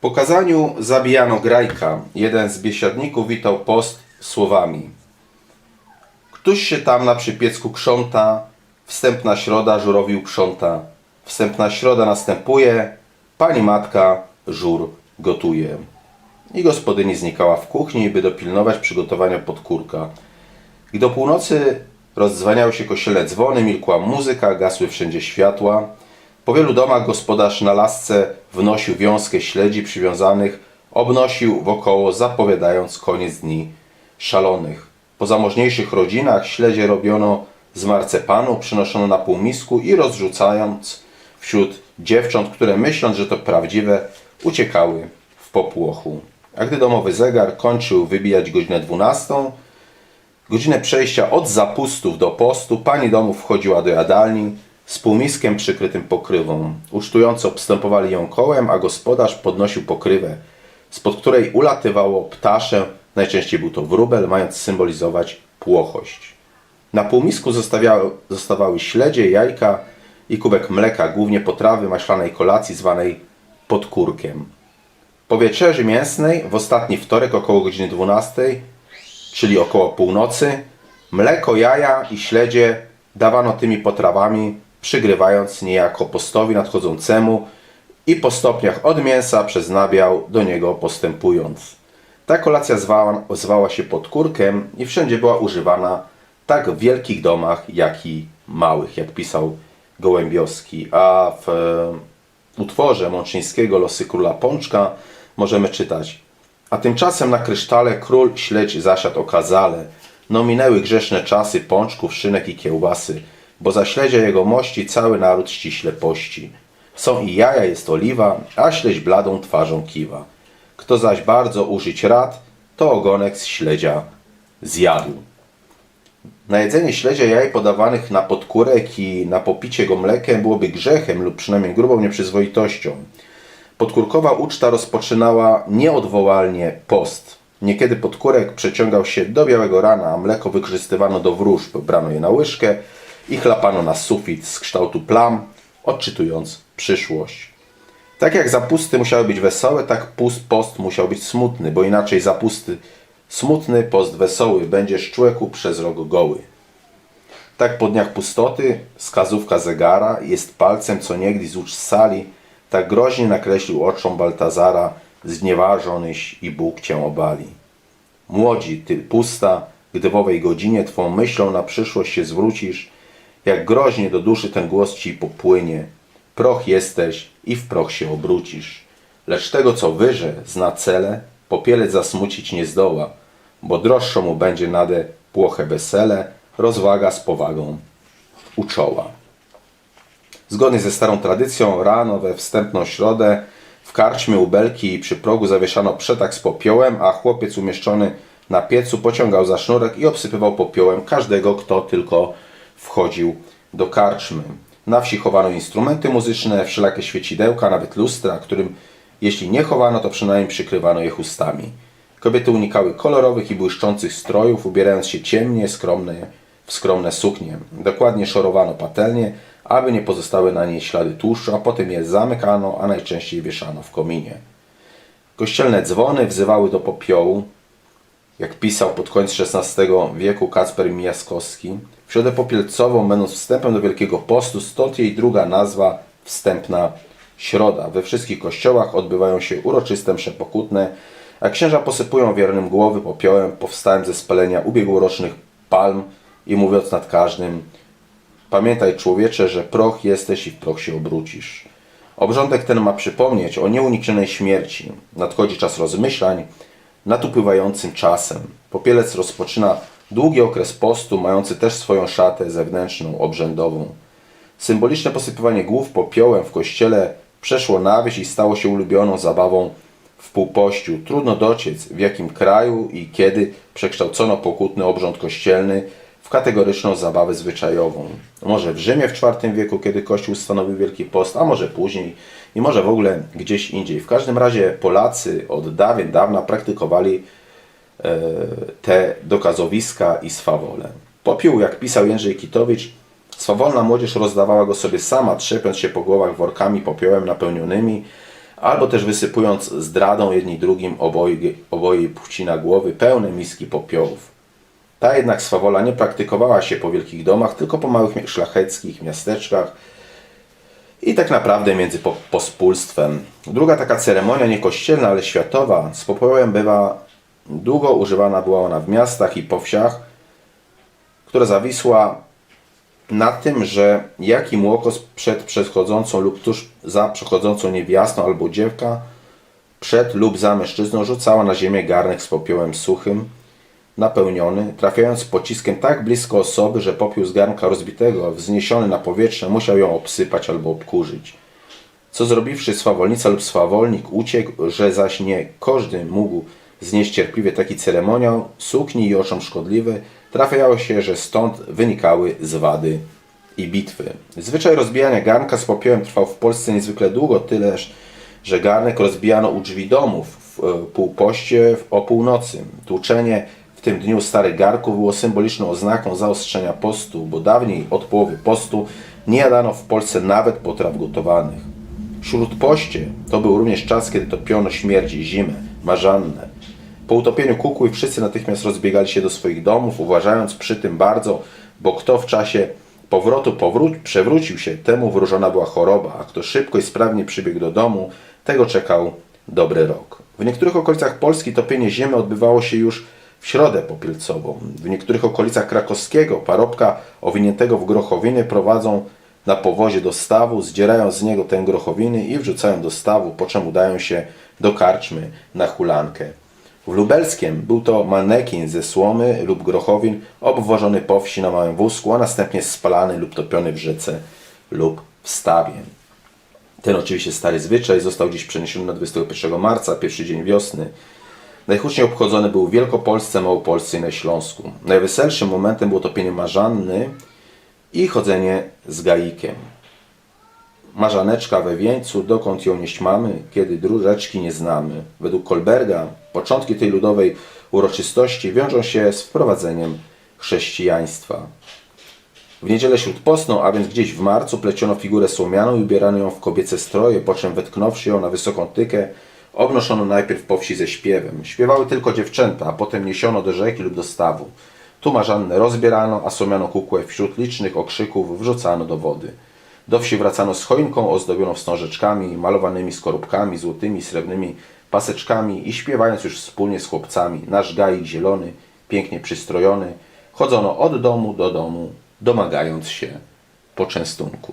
Po kazaniu zabijano Grajka. Jeden z biesiadników witał post słowami. Któż się tam na przypiecku krząta, wstępna środa żurowił krząta. Wstępna środa następuje, pani matka żur gotuje. I gospodyni znikała w kuchni, by dopilnować przygotowania podkórka. Gdy do północy rozdzwaniały się kościelne dzwony, milkła muzyka, gasły wszędzie światła. Po wielu domach gospodarz na lasce wnosił wiązkę śledzi przywiązanych, obnosił wokoło, zapowiadając koniec dni szalonych. Po zamożniejszych rodzinach śledzie robiono z marcepanu, przynoszono na półmisku i rozrzucając wśród dziewcząt, które myśląc, że to prawdziwe, uciekały w popłochu. A gdy domowy zegar kończył wybijać godzinę dwunastą, Godzinę przejścia od zapustów do postu pani domu wchodziła do jadalni z półmiskiem przykrytym pokrywą. Ucztująco obstępowali ją kołem, a gospodarz podnosił pokrywę, spod której ulatywało ptasze, najczęściej był to wróbel, mając symbolizować płochość. Na półmisku zostawały śledzie, jajka i kubek mleka, głównie potrawy maślanej kolacji zwanej podkórkiem. Po wieczerzy mięsnej, w ostatni wtorek około godziny 12, czyli około północy, mleko, jaja i śledzie dawano tymi potrawami, przygrywając niejako postowi nadchodzącemu i po stopniach od mięsa przez nabiał do niego postępując. Ta kolacja zwała, zwała się podkórkiem i wszędzie była używana tak w wielkich domach, jak i małych, jak pisał Gołębiowski. A w e, utworze Mączyńskiego Losy Króla Pączka możemy czytać a tymczasem na krysztale król śledź zasiadł okazale. No minęły grzeszne czasy pączków, szynek i kiełbasy, bo za śledzia jego mości cały naród ściśle pości. Są i jaja, jest oliwa, a śledź bladą twarzą kiwa. Kto zaś bardzo użyć rad, to ogonek z śledzia zjadł. Na jedzenie śledzia jaj podawanych na podkórek i na popicie go mlekiem byłoby grzechem lub przynajmniej grubą nieprzyzwoitością. Podkórkowa uczta rozpoczynała nieodwołalnie post. Niekiedy podkórek przeciągał się do białego rana, a mleko wykorzystywano do wróżb. Brano je na łyżkę i chlapano na sufit z kształtu plam, odczytując przyszłość. Tak jak zapusty musiały być wesołe, tak pust post musiał być smutny, bo inaczej zapusty smutny, post wesoły, będziesz człowieku przez rok goły. Tak po dniach pustoty wskazówka zegara jest palcem, co niegdyś z sali, tak groźnie nakreślił oczom Baltazara, znieważonyś i Bóg cię obali. Młodzi, ty pusta, gdy w owej godzinie twą myślą na przyszłość się zwrócisz, jak groźnie do duszy ten głos ci popłynie. Proch jesteś i w proch się obrócisz. Lecz tego, co wyże, zna cele, popielec zasmucić nie zdoła, bo droższą mu będzie nade płoche wesele, rozwaga z powagą uczoła. Zgodnie ze starą tradycją, rano we wstępną środę w karczmie u belki przy progu zawieszano przetak z popiołem, a chłopiec umieszczony na piecu pociągał za sznurek i obsypywał popiołem każdego, kto tylko wchodził do karczmy. Na wsi chowano instrumenty muzyczne, wszelakie świecidełka, nawet lustra, którym jeśli nie chowano, to przynajmniej przykrywano je chustami. Kobiety unikały kolorowych i błyszczących strojów, ubierając się ciemnie, skromne, w skromne suknie. Dokładnie szorowano patelnie, aby nie pozostały na niej ślady tłuszczu, a potem je zamykano, a najczęściej wieszano w kominie. Kościelne dzwony wzywały do popiołu, jak pisał pod koniec XVI wieku Kacper Mijaskowski. W środę popielcową, będąc wstępem do Wielkiego Postu, stąd jej druga nazwa Wstępna Środa. We wszystkich kościołach odbywają się uroczyste msze pokutne, a księża posypują wiernym głowy popiołem powstałym ze spalenia ubiegłorocznych palm i mówiąc nad każdym Pamiętaj, człowiecze, że proch jesteś i w proch się obrócisz. Obrządek ten ma przypomnieć o nieuniknionej śmierci. Nadchodzi czas rozmyślań nad upływającym czasem. Popielec rozpoczyna długi okres postu, mający też swoją szatę zewnętrzną, obrzędową. Symboliczne posypywanie głów popiołem w kościele przeszło na wieś i stało się ulubioną zabawą w półpościu. Trudno dociec, w jakim kraju i kiedy przekształcono pokutny obrząd kościelny w kategoryczną zabawę zwyczajową. Może w Rzymie w IV wieku, kiedy Kościół stanowił Wielki Post, a może później i może w ogóle gdzieś indziej. W każdym razie Polacy od dawien dawna praktykowali e, te dokazowiska i swawole. Popiół, jak pisał Jędrzej Kitowicz, swawolna młodzież rozdawała go sobie sama, trzepiąc się po głowach workami popiołem napełnionymi, albo też wysypując zdradą jedni drugim oboje, oboje płci na głowy pełne miski popiołów. Ta jednak swawola nie praktykowała się po wielkich domach, tylko po małych szlacheckich miasteczkach i tak naprawdę między po- pospólstwem. Druga taka ceremonia, nie kościelna, ale światowa, z popiołem bywa długo używana była ona w miastach i po wsiach, która zawisła na tym, że jaki młokos przed przechodzącą lub tuż za przechodzącą niewiastą albo dziewka przed lub za mężczyzną rzucała na ziemię garnek z popiołem suchym, napełniony, trafiając pociskiem tak blisko osoby, że popiół z garnka rozbitego, wzniesiony na powietrze, musiał ją obsypać albo obkurzyć. Co zrobiwszy swawolnica lub swawolnik uciekł, że zaś nie każdy mógł znieść cierpliwie taki ceremoniał, sukni i oczom szkodliwy, trafiało się, że stąd wynikały zwady i bitwy. Zwyczaj rozbijania garnka z popiołem trwał w Polsce niezwykle długo, tyleż, że garnek rozbijano u drzwi domów w e, półpoście o północy. Tłuczenie w tym dniu starych garków było symboliczną oznaką zaostrzenia postu, bo dawniej od połowy postu nie jadano w Polsce nawet potraw gotowanych. Śródpoście to był również czas, kiedy topiono śmierci, zimę, marzannę. Po utopieniu kukły wszyscy natychmiast rozbiegali się do swoich domów, uważając przy tym bardzo, bo kto w czasie powrotu powró- przewrócił się, temu wróżona była choroba, a kto szybko i sprawnie przybiegł do domu, tego czekał dobry rok. W niektórych okolicach Polski topienie ziemi odbywało się już w środę popielcową. W niektórych okolicach krakowskiego parobka owiniętego w grochowiny prowadzą na powozie do stawu, zdzierają z niego tę grochowiny i wrzucają do stawu, po czym udają się do karczmy na hulankę. W Lubelskiem był to manekin ze słomy lub grochowin obwożony po wsi na małym wózku, a następnie spalany lub topiony w rzece lub w stawie. Ten oczywiście stary zwyczaj został dziś przeniesiony na 21 marca, pierwszy dzień wiosny. Najhuczniej obchodzony był w Wielkopolsce, Małopolsce i na Śląsku. Najweselszym momentem było topienie marzanny i chodzenie z gaikiem. Marzaneczka we wieńcu, dokąd ją nieść mamy, kiedy dróżeczki nie znamy. Według Kolberga początki tej ludowej uroczystości wiążą się z wprowadzeniem chrześcijaństwa. W niedzielę śródpostną, a więc gdzieś w marcu, pleciono figurę słomianą i ubierano ją w kobiece stroje, po czym wetknąwszy ją na wysoką tykę, obnoszono najpierw po wsi ze śpiewem. Śpiewały tylko dziewczęta, a potem niesiono do rzeki lub do stawu. Tu marzannę rozbierano, a słomianą kukłę wśród licznych okrzyków wrzucano do wody. Do wsi wracano z choinką ozdobioną wstążeczkami, malowanymi skorupkami, złotymi, srebrnymi paseczkami i śpiewając już wspólnie z chłopcami, nasz gaik zielony, pięknie przystrojony, chodzono od domu do domu, domagając się poczęstunku.